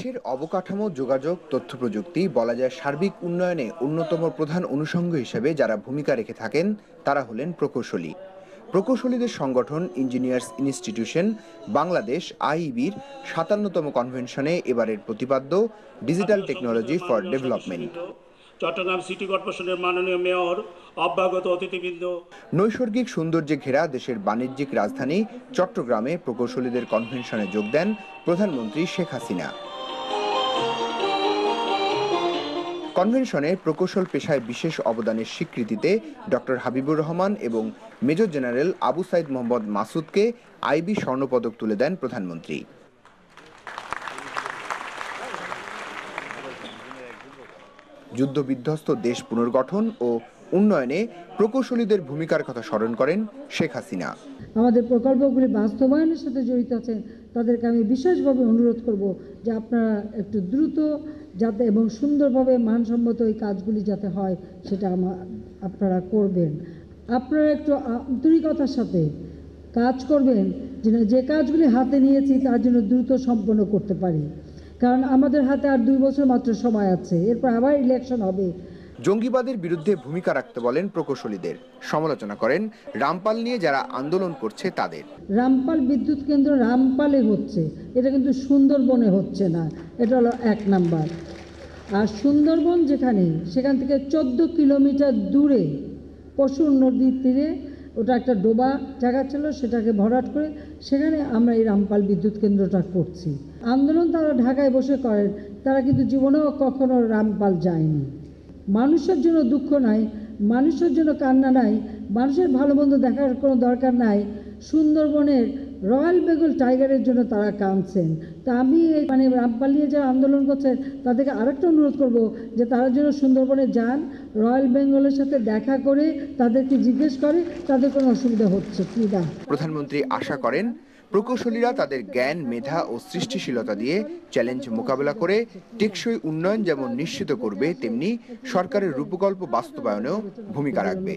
দেশের অবকাঠামো যোগাযোগ তথ্য প্রযুক্তি বলা যায় সার্বিক উন্নয়নে অন্যতম প্রধান অনুষঙ্গ হিসেবে যারা ভূমিকা রেখে থাকেন তারা হলেন প্রকৌশলী। প্রকৌশলীদের সংগঠন ইঞ্জিনিয়ার্স ইনস্টিটিউশন বাংলাদেশ আইইবির সাতান্নতম কনভেনশনে এবারের প্রতিপাদ্য digital technology for development Chattogram city কর্পোরেশনের মাননীয় মেয়র অভ্যাগত অতিথিবৃন্দ। নৈসর্গিক সৌন্দর্যে ঘেরা দেশের বাণিজ্যিক রাজধানী চট্টগ্রামে প্রকৌশলীদের কনভেনশনে যোগ দেন প্রধানমন্ত্রী শেখ হাসিনা। কনভেনশনে প্রকৌশল পেশায় বিশেষ অবদানের স্বীকৃতিতে ডক্টর হাবিবুর রহমান এবং মেজর জেনারেল আবু সাইদ মোহাম্মদ মাসুদকে আইবি স্বর্ণপদক তুলে দেন প্রধানমন্ত্রী। যুদ্ধবিধ্বস্ত দেশ পুনর্গঠন ও উন্নয়নে প্রকৌশলীদের ভূমিকার কথা স্মরণ করেন শেখ হাসিনা। আমাদের প্রকল্পগুলি বাস্তবায়নের সাথে জড়িত আছেন তাদেরকে আমি বিশেষভাবে অনুরোধ করব যে আপনারা একটু দ্রুত যাতে এবং সুন্দরভাবে মানসম্মত এই কাজগুলি যাতে হয়, সেটা আমা আপনারা করবেন। আপনারা একটু আন্তরিকতার সাথে কাজ করবেন যে কাজগুলি হাতে নিয়েছি তার জন্য দ্রুত সম্পন্ন করতে পারি। কারণ আমাদের হাতে আর দুই বছর মাত্র সময় আছে। এরপর আবার ইলেকশন হবে। জঙ্গিবাদের বিরুদ্ধে ভূমিকা রাখতে বলেন প্রকৌশলীদের। সমালোচনা করেন রামপাল নিয়ে যারা আন্দোলন করছে তাদের। রামপাল বিদ্যুৎ কেন্দ্র রামপালে হচ্ছে। এটা কিন্তু সুন্দরবনে হচ্ছে না। এটা হলো এক নাম্বার। আর সুন্দরবন যেখানে, সেখান থেকে চোদ্দ কিলোমিটার দূরে পশুর নদীর তীরে ওটা একটা ডোবা জায়গা ছিল সেটাকে ভরাট করে সেখানে আমরা এই রামপাল বিদ্যুৎ কেন্দ্রটা করছি। আন্দোলন তারা ঢাকায় বসে করেন, তারা কিন্তু জীবনেও কখনো রামপাল যায়নি। মানুষের জন্য দুঃখ নাই, মানুষের জন্য কান্না নাই, মানুষের ভালো মন্দ দেখার কোনো দরকার নাই। সুন্দরবনের রয়্যাল বেঙ্গল টাইগারের জন্য তারা কাঁদছেন। তা আমি মানে রামপাল নিয়ে যারা আন্দোলন করছেন, তাদেরকে আরেকটা অনুরোধ করব যে তারা যেন সুন্দরবনে যান, রয়্যাল বেঙ্গলের সাথে দেখা করে তাদেরকে জিজ্ঞেস করে তাদের কোনো অসুবিধা হচ্ছে কি না প্রধানমন্ত্রী আশা করেন প্রকৌশলীরা তাদের জ্ঞান, মেধা ও সৃষ্টিশীলতা দিয়ে চ্যালেঞ্জ মোকাবেলা করে টেকসই উন্নয়ন যেমন নিশ্চিত করবে, তেমনি সরকারের রূপকল্প বাস্তবায়নেও ভূমিকা রাখবে।